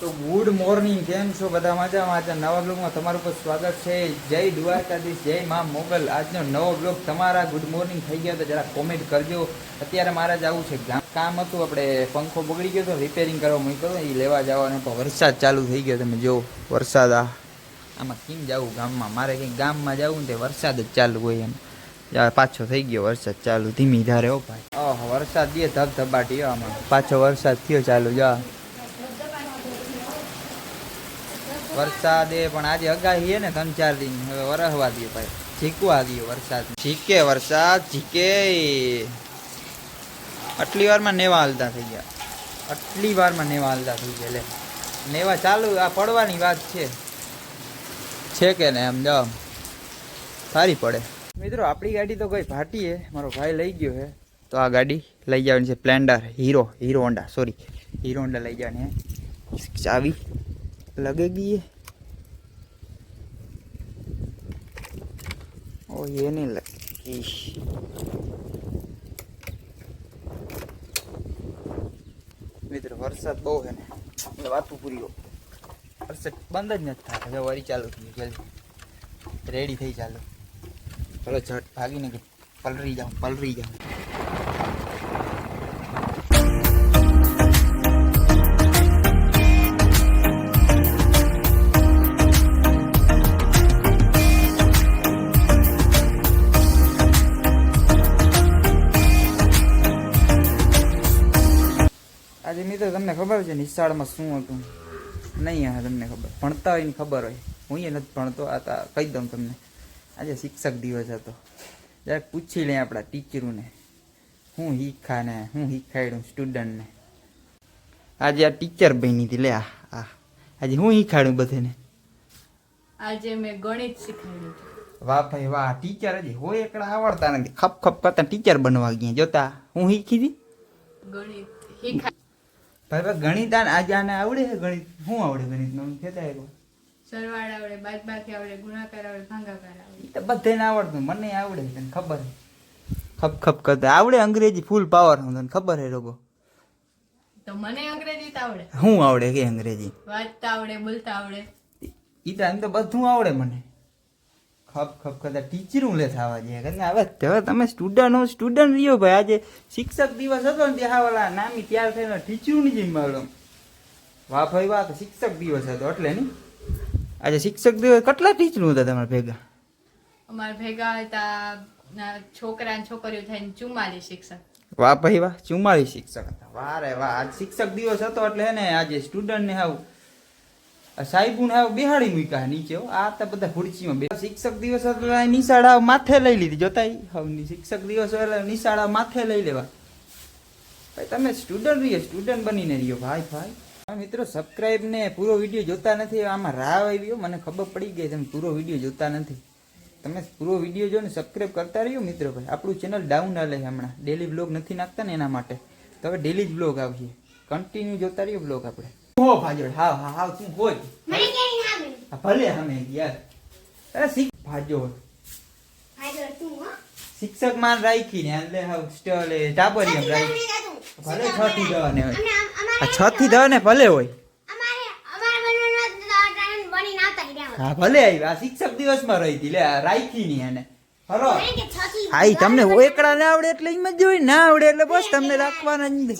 તો good morning કેમ છો? બધા મજામાં? આજના નવા બ્લોગમાં તમારું પર સ્વાગત છે. જય દ્વારકાધીશ, જય મા મોગલ. આજનો નવો બ્લોગ તમારા ગુડ મોર્નિંગ થઈ ગયો તો જરા કોમેન્ટ કરજો. અત્યારે મારે આવું છે. કામ હતું, આપણે પંખો બગડી ગયો તો રિપેરિંગ કરવા મૂક્યો હતો એ લેવા જવાનો પણ વરસાદ ચાલુ થઈ ગયો, તમે જો વરસાદ આ આમાં કેમ જવું ગામમાં? મારે કંઈક ગામમાં જવું ને તે વરસાદ જ ચાલુ હોય એમ. પાછો થઈ ગયો વરસાદ ચાલુ. ધીમી ધારે હો ભાઈ. ઓહ, વરસાદ દે ધબધબાટી આમાં. પાછો વરસાદ થયો ચાલુ, જા. વરસાદ એ પણ આજે અગાહી ને ત્રણ ચાર દિન. હવે વરસવા દે ભાઈ. ઝીકવા દે વરસાદ. ઝીકે વરસાદ, ઝીકે. આટલી વારમાં નેવા હાલતા થઈ ગયા. આટલી વારમાં નેવા હાલતા થઈ ગયા, લે. નેવા ચાલુ, આ પડવાની વાત છે. છે કે ને એમ જાઓ સારી પડે. મિત્રો, આપણી ગાડી તો કોઈ ફાટી હે. મારો ભાઈ લઈ ગયો હે. તો આ ગાડી લઈ જવાની છે Splendor Hero Hero Honda sorry Hero Honda લઈ જવાની હે. ચાવી. लगेगी ये ओ ये नहीं लगी મિત્ર વરસાદ બહુ છે ને એટલે વાતું પૂરી હો. વરસાદ બંધ જ નથી થાય હવે વરી ચાલુ થઈ ગયું જલ્દી રેડી થઈ ચાલુ ચલો ઝટ ભાગીને કે પલરી જાઉં પલરી જાઉં આજે તમને ખબર છે નિશાળમાં શું હતું? નહીં હા તમને ખબર. ભણતા હોય ખબર હોય. હું એ નથી ભણતો આ તા કહી દઉં તમને. આજે શિક્ષક દિવસ હતો. જરાક પૂછી લઈએ આપણા ટીચરોને. હું શીખાને હું શીખાડું સ્ટુડન્ટને. આજે આ ટીચર બની હતી. લે આ આજે હું શીખાડ્યું બધાને? આજે મેં ગણિત શીખવાડ્યું વાહ ભાઈ વાહ ટીચર હજી હોય એકડા આવડતા નથી. ખપ ખપ કરતા ટીચર બનવા ગયા. જોતા હું શીખી હતી? ગણિત શીખા ભાઈ ભાઈ ગણિત આજે આને આવડે છે ગણિત? શું આવડે ગણિતનું? કહેતા એકવાર સરવાળ આવડે બાદબાકી આવડે ગુણાકાર આવડે ભાગાકાર આવડે. તો બધાને આવડતું. મને આવડે તને ખબર ખપ ખપ કરતા. આવડે અંગ્રેજી ફૂલ પાવર તને ખબર હે રોગો તો મને અંગ્રેજી તો આવડે. શું આવડે કે અંગ્રેજી? વાંચતા આવડે બોલતા આવડે. ઈ તો એમ તો બધું આવડે મને. ખપ ખપ કરતા ટીચર હું લે થવા જઈએ કારણ કે હવે હવે તમે સ્ટુડન્ટ હો સ્ટુડન્ટ રહ્યો ભાઈ. આજે શિક્ષક દિવસ હતો ને ત્યાં વાળા નામી ત્યાર થઈને ટીચરું ની જેમ માલો વાહ ભાઈ વાહ શિક્ષક દિવસ હતો એટલે નહીં. આજે શિક્ષક દિવસ કેટલા ટીચરું હતા તમારા ભેગા? અમારા ભેગા હતા છોકરા છોકરીઓ થઈને ચુમ્માલીસ શિક્ષક. વાહ ભાઈ વાહ ચુમ્માળીસ શિક્ષક હતા. વાહ રે વાહ આજ શિક્ષક દિવસ હતો એટલે હે ને આજે સ્ટુડન્ટ ને હાવ સાહેબુને હાવ બેહાડી મૂક્યા નીચે. આ તો બધા ખુરચીમાં બે શિક્ષક દિવસ નિશાળા માથે લઈ લીધી. જોતા હવે શિક્ષક દિવસ એટલે નિશાળા માથે લઈ લેવા. ભાઈ તમે સ્ટુડન્ટ રહીએ સ્ટુડન્ટ બનીને રહ્યો ભાઈ ભાઈ. મિત્રો સબસ્ક્રાઇબ ને પૂરો વીડિયો જોતા નથી. આમાં રાહ આવી હો, મને ખબર પડી ગઈ તમે પૂરો વીડિયો જોતા નથી. તમે પૂરો વીડિયો જો ને સબસ્ક્રાઇબ કરતા રહ્યો મિત્રો ભાઈ. આપણું ચેનલ ડાઉન હાલે હમણાં. ડેલી બ્લોગ નથી નાખતા ને એના માટે. તો હવે ડેલી જ બ્લોગ આવીએ કન્ટિન્યુ જોતા રહ્યો બ્લોગ આપણે. હો ભાજર હા હા હા તું હોય મને ક્યાંય ના ભલે હમે યાર અરે શીખ ભાજોડ હાજર તું, હો. શિક્ષક માન રાખી ને એટલે હાવ સ્ટલે એ એમ રાખી ભલે છ થી દવા ને હોય આ છ થી દવા ને ભલે હોય. હા ભલે આવી આ શિક્ષક દિવસમાં રહી હતી લે રાખી ની એને હરો કે હા એ તમને હોયકડા ના આવડે એટલે એમ જ હોય ના આવડે એટલે બસ તમને રાખવાના જ.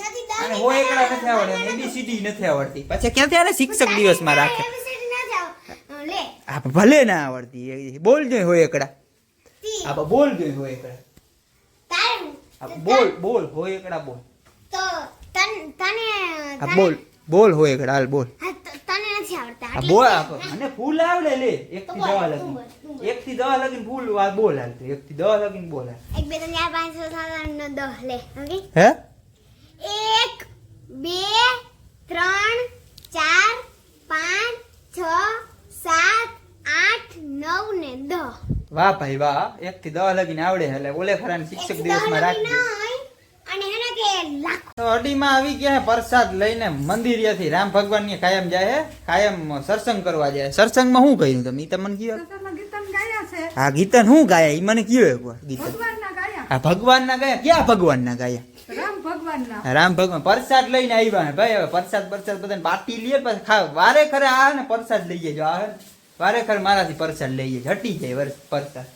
અને હોયકડા નથી આવડે એબીસીડી નથી આવડતી. પછી ક્યાંથી આને શિક્ષક દિવસમાં રાખે? ABCD ના જાઓ. અ, લે આ ભલે ના આવડતી બોલ જોઈ હોયકડા એકડા. આ બોલ જોઈ હોય એકડા. બોલ બોલ બોલ હોયકડા બોલ. તો તન- બોલ બોલ હોયકડા હાલ બોલ. હા, તને નથી આવડતા બોલ મને ફૂલ આવડે લે એક જવા થી એક થી દસ લગીન ફૂલ વાત બોલ હાલ એક થી દસ લગીન બોલ. હાલ એક બે ત્રણ ચાર પાંચ છ સાત આઠ નવ દસ લે ઓકે હે? એક બે ત્રણ ચાર પાંચ છ સાત આઠ નવ ને દસ વાહ ભાઈ વાહ એક થી દસ લગીન આવડે એટલે ઓલે ખરા શિક્ષક રાખી કે લાખ તો અડીમાં આવી ગયા પ્રસાદ લઈને મંદિરેથી. રામ ભગવાનની કાયમ જાય કાયમ સત્સંગ કરવા જાય સત્સંગમાં શું કહ્યું તમે? તમને કયો. હા ગીતન શું ગાયા? એ મને કયો એકવાર ગીતન આ ભગવાન ના ગાયા? ક્યાં ભગવાન ના ગાયા? રામ ભગવાન ભગવાનના રામ ભગવાન. પ્રસાદ લઈને આવ્યા ભાઈ હવે પ્રસાદ પ્રસાદ બધાને બાટી લઈએ પછી વારે ખરે આ ને પ્રસાદ લઈ જજો આ વારે ખરે મારાથી પ્રસાદ લઈ જાય. હટી જાય વર્ષ પ્રસાદ.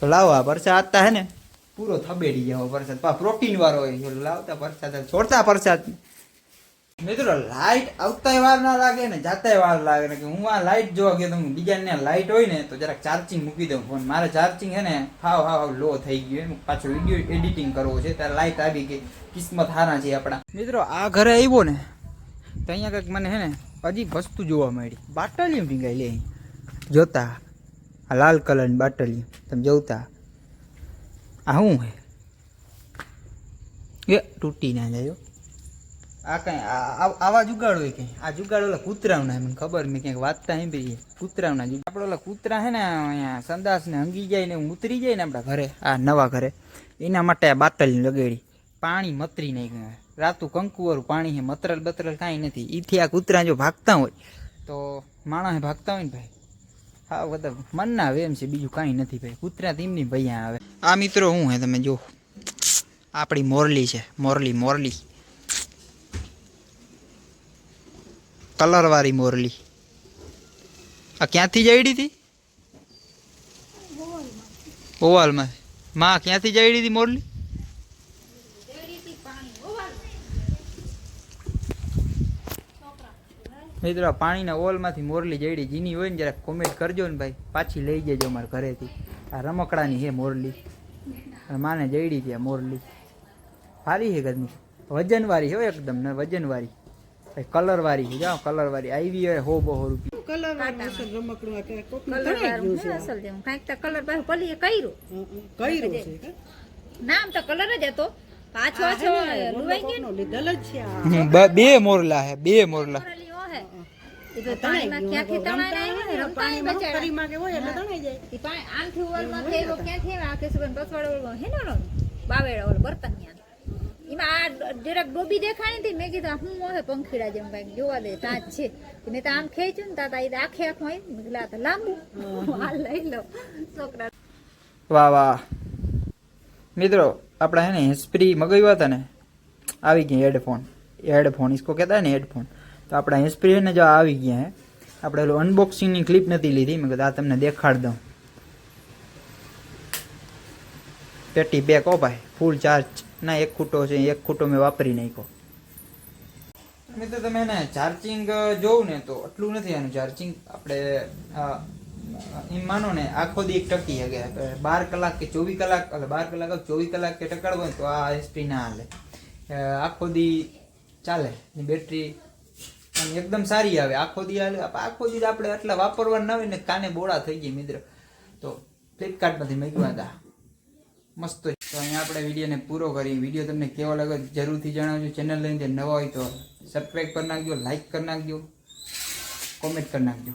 તો લાવો આ પ્રસાદ આતા હે ને પૂરો થબેડી જાવ પ્રસાદ. પા પ્રોટીન વાળો હોય. લાવતા પ્રસાદ છોડતા પ્રસાદ. મિત્રો લાઈટ આવતાય વાર ના લાગે ને જાતાય વાર લાગે. ને કે હું આ લાઈટ જોવા ગયો તો બીજાને લાઈટ હોય ને તો જરાક ચાર્જિંગ મૂકી દઉં ફોન મારે ચાર્જિંગ હે ને હાવ હાવ લો થઈ ગયું એનું. પાછું વીડિયો એડિટિંગ કરવો છે, ત્યારે લાઈટ આવી ગઈ. કિસ્મત હારા છે આપણા. મિત્રો આ ઘરે આવ્યો ને, તો અહીંયા કંઈક મને હે ને અજીબ વસ્તુ જોવા મળી. બાટલીઓ ભીંગાઈ લે. જોતા, આ લાલ કલરની બાટલી તમે જોતા, આ શું હે? એ તૂટી ના જાય. આ કઈ આવા જુગાડ હોય કઈ. આ જુગાડ ઓલા કૂતરાવના મને ખબર મેં ક્યાંક વાંચતા સાંભળી કૂતરાવના જુગાડ. આપણે ઓલા કૂતરા હે ને, અહીંયા સંદાસ ને હંગી જાય ને ઉતરી જાય ને આપણા ઘરે, આ નવા ઘરે, એના માટે આ બાટલ લગાડી. પાણી મતરી નહીં રાતું કંકુવાળું પાણી છે, મતરલ બતરલ કાંઈ નથી. એથી આ કૂતરા જો ભાગતા હોય, તો માણસ ભાગતા હોય ને ભાઈ. હા, બધા મન ના આવે એમ છે, બીજું કાંઈ નથી ભાઈ. કૂતરા તેમની ભાઈ આવે. આ મિત્રો શું હે, તમે જો આપણી મોરલી છે, મોરલી મોરલી. કલર વાળી મોરલી. આ ક્યાંથી જઈડી હતી? ઓવાલમાં. માં, ક્યાંથી જઈડી હતી મોરલી? મિત્રો પાણીના ઓલમાંથી મોરલી જઈડી જીની હોય ને જરાક કોમેન્ટ કરજો ને ભાઈ. પાછી લઈ જજો અમારા ઘરેથી. આ રમકડાની હે મોરલી. માને જઈડી ત્યાં મોરલી. સારી છે ઘરની. વજનવાળી હોય એકદમ ને, વજનવાળી. ભાઈ કલરવાળી જાઓ જાઓ કલરવાળી. આવી હોય હો બહો રૂપિયા કલર વાળું અસલ રમકડું કે કોકનું તણાઈ ગયું હે અસલ જેવું. કાંઈક તો કલર પાછું પલી એ કર્યું છે. કર્યું છે નામ તો કલર જ હતો. પાછો લુવાઈ ગયો જ છે બ- મોરલા હે બે મોરલા. એ તો તણાઈ ગયું. તણાઈ માગે હોય એટલે તણાઈ જાય. પાણી આમથી ઓલમાં થયેલો ક્યાંથી? આ કેશુભાઈ બસવાડો ઓલો હે ને ઓલો બાવેડા ઓલો બર્તન ન્યા. એમાં આ જરાક ડોબી દેખાણી હતી મેં કીધું હું હોય પંખીડા જેમ કાંઈક જોવા દે તાજ છે મેં તો આમ ખેંચ્યું ને તાતા એ આખે આખું આવી મેં તો લાંબુ હાલ લઈ લો છોકરા વાહ વાહ મિત્રો આપણા હે ને હેસ્પ્રી મગાવ્યા હતા ને આવી ગયા હેડફોન હેડફોન ઇસકો કહેતા ને હેડફોન તો આપણા હેસ્પ્રી ને જો આવી ગયા હે આપણે ઓલું અનબોક્સિંગની ક્લિપ નથી લીધી મેં કીધું આ તમને દેખાડ દઉં પેટી બેક ઓ ભાઈ ફૂલ ચાર્જ ના, એક ખૂટો છે, એક ખૂટો મેં વાપરી નાખ્યો. મિત્રો, તમે એને ચાર્જિંગ જોવું ને તો આટલું નથી આનું ચાર્જિંગ આપણે એમ માનો ને, આખો દી એક ટકી શકે બાર કલાક કે ચોવીસ કલાક એટલે બાર કલાક ચોવીસ કલાક કે ટકાડવો તો આ એસપી ના હાલે. આખો દી ચાલે બેટરી એકદમ સારી આવે. આખો દી હાલે. આખો દી આપણે આટલા વાપરવા ના હોય ને કાને બોળા થઈ ગઈ મિત્ર. તો ફ્લિપકાર્ટમાંથી મેળવ્યા હતા મસ્ત તો અહીંયા આપણે વિડીયોને પૂરો કરી વીડિયો તમને કેવો લાગ્યો જરૂરથી જણાવજો. ચેનલ લઈને નવા હોય તો સબસ્ક્રાઈબ કરી નાખજો લાઇક કરી નાખજો કોમેન્ટ કરી નાખજો.